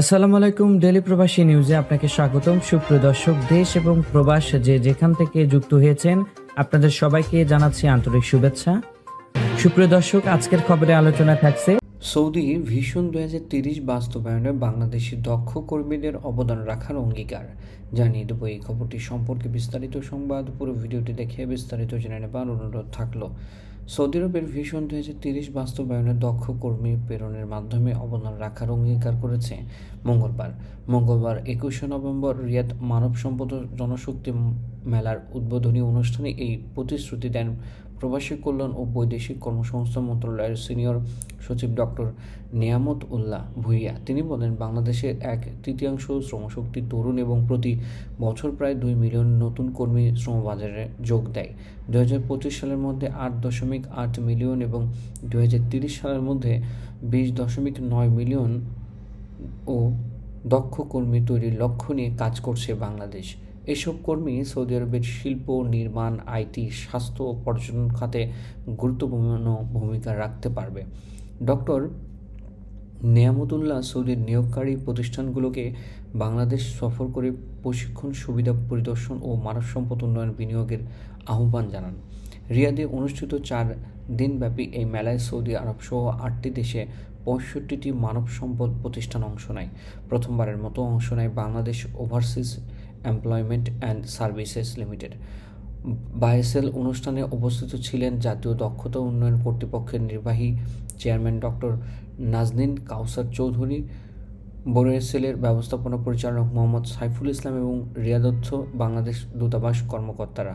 আসসালামু আলাইকুম ডেলি প্রবাসী নিউজে আপনাকে স্বাগতম। সুপ্রিয় দর্শক, দেশ এবং প্রবাস যে যেখান থেকে যুক্ত হয়েছেন, আপনাদের সবাইকে জানাচ্ছি আন্তরিক শুভেচ্ছা। সুপ্রিয় দর্শক, আজকের খবরে আলোচনা থাকছে সৌদি হাজার তিরিশ বাস্তবায়নে বাংলাদেশি দক্ষ কর্মীদের অবদান রাখার অঙ্গীকার। জানিয়ে দেবো এই খবরটি। সম্পর্কে বিস্তারিত সংবাদ, পুরো ভিডিওটি দেখে বিস্তারিত জেনে নেবার অনুরোধ থাকল। সৌদি আরবের ভীষণ দুই হাজার তিরিশ বাস্তবায়নে দক্ষ কর্মী প্রেরণের মাধ্যমে অবদান রাখার অঙ্গীকার করেছে মঙ্গলবার। মঙ্গলবার একুশে নভেম্বর রিয়াদ মানব সম্পদ জনশক্তি মেলার উদ্বোধনী অনুষ্ঠানে এই প্রতিশ্রুতি দেন প্রবাসী কল্যাণ ও বৈদেশিক কর্মসংস্থান মন্ত্রণালয়ের সিনিয়র সচিব ডক্টর নিয়ামত উল্লাহ ভুইয়া। তিনি বলেন, বাংলাদেশের এক তৃতীয়াংশ শ্রমশক্তি তরুণ এবং প্রতি বছর প্রায় দুই মিলিয়ন নতুন কর্মী শ্রমবাজারে যোগ দেয়। দু হাজার পঁচিশ সালের মধ্যে আট দশমিক আট মিলিয়ন এবং দু সালের মধ্যে বিশ দশমিক নয় মিলিয়ন ও দক্ষ কর্মী তৈরির লক্ষ্য নিয়ে কাজ করছে বাংলাদেশ। এসব কর্মী সৌদি আরবের শিল্প, নির্মাণ আইটি স্বাস্থ্য ও পর্যটন খাতে গুরুত্বপূর্ণ ভূমিকা রাখতে পারবে। ডক্টর নেয়ামতুল্লাহ সৌদির নিয়োগকারী প্রতিষ্ঠানগুলোকে বাংলাদেশ সফর করে প্রশিক্ষণ, সুবিধা পরিদর্শন ও মানব সম্পদ উন্নয়ন বিনিয়োগের আহ্বান জানান। রিয়াদে অনুষ্ঠিত চার দিনব্যাপী এই মেলায় সৌদি আরব সহ আটটি দেশে পঁয়ষট্টিটি মানব সম্পদ প্রতিষ্ঠান অংশ নেয়। প্রথমবারের মতো অংশ নেয় Bangladesh overseas employment and services limited. BOESL অনুষ্ঠানে উপস্থিত ছিলেন জাতীয় দক্ষতা উন্নয়ন কর্তৃপক্ষের নির্বাহী চেয়ারম্যান ডক্টর নাজনীন কাউসার চৌধুরী, বোরেসেলের ব্যবস্থাপনা পরিচালক মোহাম্মদ সাইফুল ইসলাম এবং রিয়াদত্থ বাংলাদেশ দূতাবাস কর্মকর্তারা।